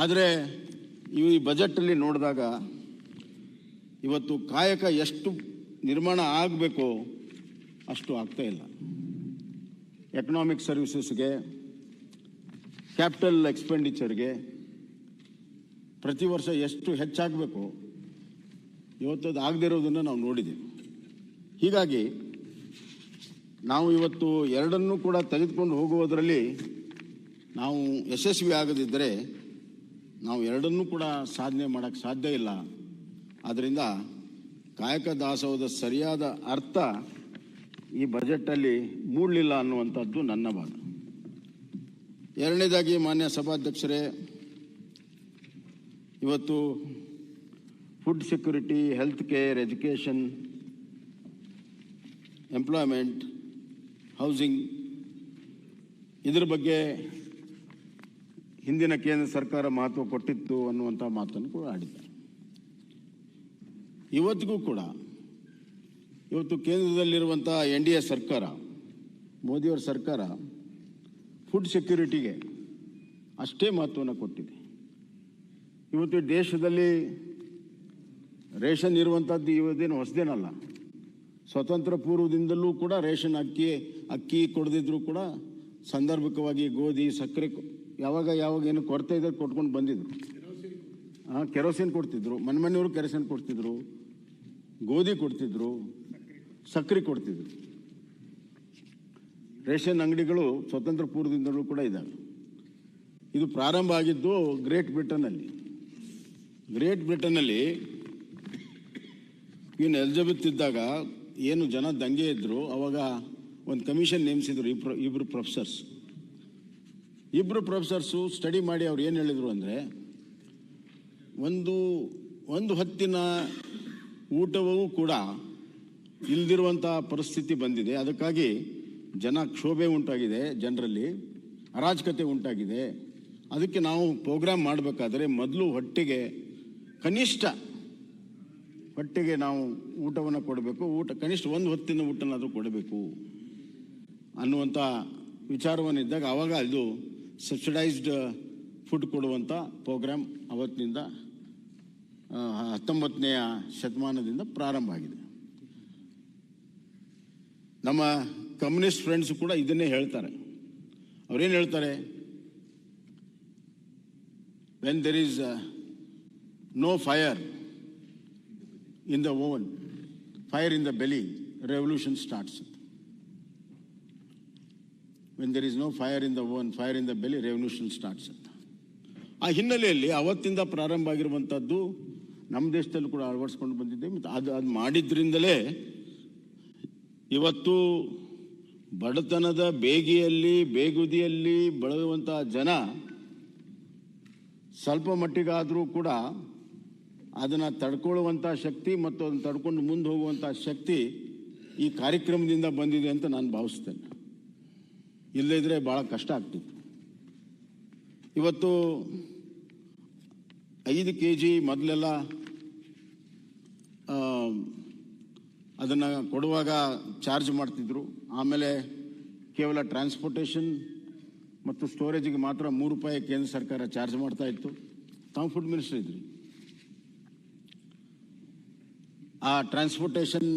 ಆದರೆ ಈ ಬಜೆಟಲ್ಲಿ ನೋಡಿದಾಗ ಇವತ್ತು ಕಾಯಕ ಎಷ್ಟು ನಿರ್ಮಾಣ ಆಗಬೇಕು ಅಷ್ಟು ಆಗ್ತಾ ಇಲ್ಲ. ಎಕನಾಮಿಕ್ ಸರ್ವಿಸಸ್ಗೆ ಕ್ಯಾಪಿಟಲ್ ಎಕ್ಸ್ಪೆಂಡಿಚರ್ಗೆ ಪ್ರತಿ ವರ್ಷ ಎಷ್ಟು ಹೆಚ್ಚಾಗಬೇಕು ಇವತ್ತು ಆಗದೇ ಇರೋದನ್ನು ನಾವು ನೋಡಿದ್ದೀವಿ. ಹೀಗಾಗಿ ನಾವು ಇವತ್ತು ಎರಡನ್ನೂ ಕೂಡ ತೆಗೆದುಕೊಂಡು ಹೋಗುವುದರಲ್ಲಿ ನಾವು ಯಶಸ್ವಿ ಆಗದಿದ್ದರೆ ನಾವು ಎರಡನ್ನೂ ಕೂಡ ಸಾಧನೆ ಮಾಡೋಕ್ಕೆ ಸಾಧ್ಯ ಇಲ್ಲ. ಆದ್ದರಿಂದ ಕಾಯಕ ದಾಸೋಹದ ಸರಿಯಾದ ಅರ್ಥ ಈ ಬಜೆಟಲ್ಲಿ ಮೂಡಲಿಲ್ಲ ಅನ್ನುವಂಥದ್ದು ನನ್ನ ಭಾಗ ಎರಡನೇದಾಗಿ ಮಾನ್ಯ ಸಭಾಧ್ಯಕ್ಷರೇ, ಇವತ್ತು food security, health care, education, employment, housing, ಇದ್ರ ಬಗ್ಗೆ ಹಿಂದಿನ ಕೇಂದ್ರ ಸರ್ಕಾರ ಮಹತ್ವ ಕೊಟ್ಟಿತ್ತು ಅನ್ನುವಂಥ ಮಾತನ್ನು ಕೂಡ ಆಡಿದ್ದಾರೆ. ಇವತ್ತಿಗೂ ಕೂಡ, ಇವತ್ತು ಕೇಂದ್ರದಲ್ಲಿರುವಂಥ ಎನ್ ಡಿ ಎ ಸರ್ಕಾರ, ಮೋದಿಯವರ ಸರ್ಕಾರ ಫುಡ್ ಸೆಕ್ಯೂರಿಟಿಗೆ ಅಷ್ಟೇ ಮಹತ್ವವನ್ನು ಕೊಟ್ಟಿದೆ. ಇವತ್ತು ದೇಶದಲ್ಲಿ ರೇಷನ್ ಇರುವಂಥದ್ದು ಇವತ್ತೇನು ಹೊಸದೇನಲ್ಲ. ಸ್ವತಂತ್ರ ಪೂರ್ವದಿಂದಲೂ ಕೂಡ ರೇಷನ್ ಅಕ್ಕಿ ಅಕ್ಕಿ ಕೊಡದಿದ್ದರೂ ಕೂಡ ಸಂದರ್ಭಕವಾಗಿ ಗೋಧಿ, ಸಕ್ಕರೆ ಯಾವಾಗ ಯಾವಾಗ ಏನು ಕೊರತೆ ಇದೆ ಕೊಟ್ಕೊಂಡು ಬಂದಿದ್ರು. ಹಾಂ ಕೆರೋಸಿನ್ ಕೊಡ್ತಿದ್ರು. ಮನೆ ಮನೆಯವರು ಕೆರೋಸಿನ್ ಕೊಡ್ತಿದ್ರು. ಗೋಧಿ ಕೊಡ್ತಿದ್ರು. ಸಕ್ಕರೆ ಕೊಡ್ತಿದ್ರು. ರೇಷನ್ ಅಂಗಡಿಗಳು ಸ್ವತಂತ್ರ ಪೂರ್ವದಿಂದಲೂ ಕೂಡ ಇದ್ದಾವೆ. ಇದು ಪ್ರಾರಂಭ ಆಗಿದ್ದು ಗ್ರೇಟ್ ಬ್ರಿಟನ್ನಲ್ಲಿ. ಗ್ರೇಟ್ ಬ್ರಿಟನ್ನಲ್ಲಿ ಇನ್ನು ಎಲಿಜಬೆತ್ ಇದ್ದಾಗ ಏನು ಜನ ದಂಗೆ ಇದ್ದರು ಅವಾಗ ಒಂದು ಕಮಿಷನ್ ನೇಮಿಸಿದ್ರು ಇಬ್ರು ಇಬ್ಬರು ಪ್ರೊಫೆಸರ್ಸ್. ಇಬ್ಬರು ಪ್ರೊಫೆಸರ್ಸು ಸ್ಟಡಿ ಮಾಡಿ ಅವ್ರು ಏನು ಹೇಳಿದರು ಅಂದರೆ, ಒಂದು ಒಂದು ಹೊತ್ತಿನ ಊಟವೂ ಕೂಡ ಇಲ್ದಿರುವಂಥ ಪರಿಸ್ಥಿತಿ ಬಂದಿದೆ. ಅದಕ್ಕಾಗಿ ಜನ ಕ್ಷೋಭೆ ಉಂಟಾಗಿದೆ ಜನರಲ್ಲಿ, ಅರಾಜಕತೆ ಉಂಟಾಗಿದೆ. ಅದಕ್ಕೆ ನಾವು ಪ್ರೋಗ್ರಾಮ್ ಮಾಡಬೇಕಾದ್ರೆ ಮೊದಲು ಹೊಟ್ಟೆಗೆ, ಕನಿಷ್ಠ ಹೊಟ್ಟೆಗೆ ನಾವು ಊಟವನ್ನು ಕೊಡಬೇಕು. ಊಟ, ಕನಿಷ್ಠ ಒಂದು ಹೊತ್ತಿನ ಊಟನಾದರೂ ಕೊಡಬೇಕು ಅನ್ನುವಂಥ ವಿಚಾರವನ್ನಿದ್ದಾಗ ಆವಾಗ ಇದು ಸಬ್ಸಿಡೈಸ್ಡ್ ಫುಡ್ ಕೊಡುವಂಥ ಪ್ರೋಗ್ರಾಮ್ ಅವತ್ತಿನಿಂದ ಹತ್ತೊಂಬತ್ತನೆಯ ಶತಮಾನದಿಂದ ಪ್ರಾರಂಭ ಆಗಿದೆ. ನಮ್ಮ ಕಮ್ಯುನಿಸ್ಟ್ ಫ್ರೆಂಡ್ಸ್ ಕೂಡ ಇದನ್ನೇ ಹೇಳ್ತಾರೆ. ಅವರೇನು ಹೇಳ್ತಾರೆ? When there is no fire in the oven fire in the belly revolution starts when there is no fire in the oven fire in the belly revolution starts ಅಂತ ಆ ಹಿನ್ನೆಲೆಯಲ್ಲಿ ಅವತ್ತಿಂದ ಪ್ರಾರಂಭ ಆಗಿರುವಂಥದ್ದು ನಮ್ಮ ದೇಶದಲ್ಲೂ ಕೂಡ ಅಳವಡಿಸ್ಕೊಂಡು ಬಂದಿದ್ದೆ ಮತ್ತು ಅದು ಅದು ಮಾಡಿದ್ರಿಂದಲೇ ಇವತ್ತು ಬಡತನದ ಬೇಗಿಯಲ್ಲಿ, ಬೇಗುದಿಯಲ್ಲಿ ಬಳಲುವಂಥ ಜನ ಸ್ವಲ್ಪ ಮಟ್ಟಿಗಾದರೂ ಕೂಡ ಅದನ್ನು ತಡ್ಕೊಳ್ಳುವಂಥ ಶಕ್ತಿ ಮತ್ತು ಅದನ್ನು ತಡ್ಕೊಂಡು ಮುಂದೆ ಹೋಗುವಂಥ ಶಕ್ತಿ ಈ ಕಾರ್ಯಕ್ರಮದಿಂದ ಬಂದಿದೆ ಅಂತ ನಾನು ಭಾವಿಸ್ತೇನೆ. ಇಲ್ಲದಿದ್ದರೆ ಭಾಳ ಕಷ್ಟ ಆಗ್ತಿತ್ತು. ಇವತ್ತು ಐದು ಕೆ ಜಿ ಮೊದಲೆಲ್ಲ ಅದನ್ನು ಕೊಡುವಾಗ ಚಾರ್ಜ್ ಮಾಡ್ತಿದ್ರು. ಆಮೇಲೆ ಕೇವಲ ಟ್ರಾನ್ಸ್ಪೋರ್ಟೇಷನ್ ಮತ್ತು ಸ್ಟೋರೇಜಿಗೆ ಮಾತ್ರ ಮೂರು ರೂಪಾಯಿ ಕೇಂದ್ರ ಸರ್ಕಾರ ಚಾರ್ಜ್ ಮಾಡ್ತಾ ಇತ್ತು. ತಾವು ಫುಡ್ ಮಿನಿಸ್ಟರ್ ಇದ್ರಿ. ಆ ಟ್ರಾನ್ಸ್ಪೋರ್ಟೇಷನ್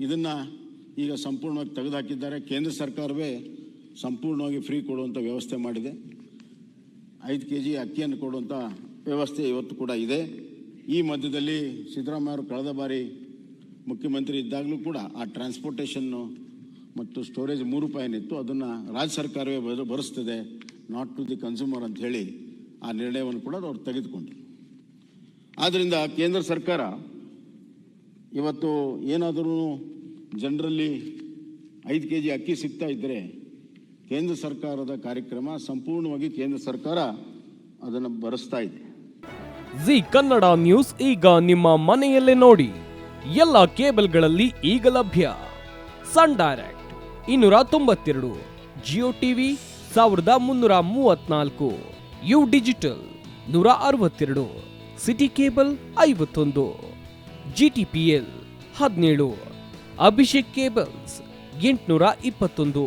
ಇದನ್ನು ಈಗ ಸಂಪೂರ್ಣವಾಗಿ ತೆಗೆದುಹಾಕಿದ್ದಾರೆ ಕೇಂದ್ರ ಸರ್ಕಾರವೇ ಸಂಪೂರ್ಣವಾಗಿ ಫ್ರೀ ಕೊಡುವಂಥ ವ್ಯವಸ್ಥೆ ಮಾಡಿದೆ. ಐದು ಕೆ ಜಿ ಅಕ್ಕಿಯನ್ನು ಕೊಡುವಂಥ ವ್ಯವಸ್ಥೆ ಇವತ್ತು ಕೂಡ ಇದೆ. ಈ ಮಧ್ಯದಲ್ಲಿ ಸಿದ್ದರಾಮಯ್ಯ ಅವರು ಕಳೆದ ಬಾರಿ ಮುಖ್ಯಮಂತ್ರಿ ಇದ್ದಾಗಲೂ ಕೂಡ ಆ ಟ್ರಾನ್ಸ್ಪೋರ್ಟೇಷನ್ನು ಮತ್ತು ಸ್ಟೋರೇಜ್ ಮೂರು ರೂಪಾಯಿನಿತ್ತು ಅದನ್ನು ರಾಜ್ಯ ಸರ್ಕಾರವೇ ಬರ ಭರಿಸ್ತದೆ ನಾಟ್ ಟು ದಿ ಕನ್ಸ್ಯೂಮರ್ ಅಂತ ಹೇಳಿ ಆ ನಿರ್ಣಯವನ್ನು ಕೂಡ ಅವ್ರು ತೆಗೆದುಕೊಂಡ್ರು. ಆದ್ದರಿಂದ ಕೇಂದ್ರ ಸರ್ಕಾರ ಇವತ್ತು ಏನಾದರೂ ಜನರಲ್ಲಿ ಐದು ಕೆ ಜಿ ಅಕ್ಕಿ ಸಿಗ್ತಾ ಇದ್ದರೆ ಕೇಂದ್ರ ಸರ್ಕಾರದ ಕಾರ್ಯಕ್ರಮ ಸಂಪೂರ್ಣವಾಗಿ ಕೇಂದ್ರ ಸರ್ಕಾರ ಅದನ್ನು ಬರೆಸ್ತಾ ಇದೆ. ಜಿ ಕನ್ನಡ ನ್ಯೂಸ್ ಈಗ ನಿಮ್ಮ ಮನೆಯಲ್ಲೇ ನೋಡಿ. ಎಲ್ಲ ಕೇಬಲ್ಗಳಲ್ಲಿ ಈಗ ಲಭ್ಯ. ಸನ್ ಡೈರೆಕ್ಟ್ ಇನ್ನೂರ ತೊಂಬತ್ತೆರಡು, ಜಿಯೋ ಟಿವಿ ಸಾವಿರದ ಮುನ್ನೂರ ಮೂವತ್ನಾಲ್ಕು, ಯು ಡಿಜಿಟಲ್ ನೂರ ಅರವತ್ತೆರಡು, ಸಿಟಿ ಕೇಬಲ್ ಐವತ್ತೊಂದು ಜಿ ಟಿ ಪಿ ಎಲ್ ಹದಿನೇಳು, ಅಭಿಷೇಕ್ ಕೇಬಲ್ಸ್ ಎಂಟುನೂರ ಇಪ್ಪತ್ತೊಂದು.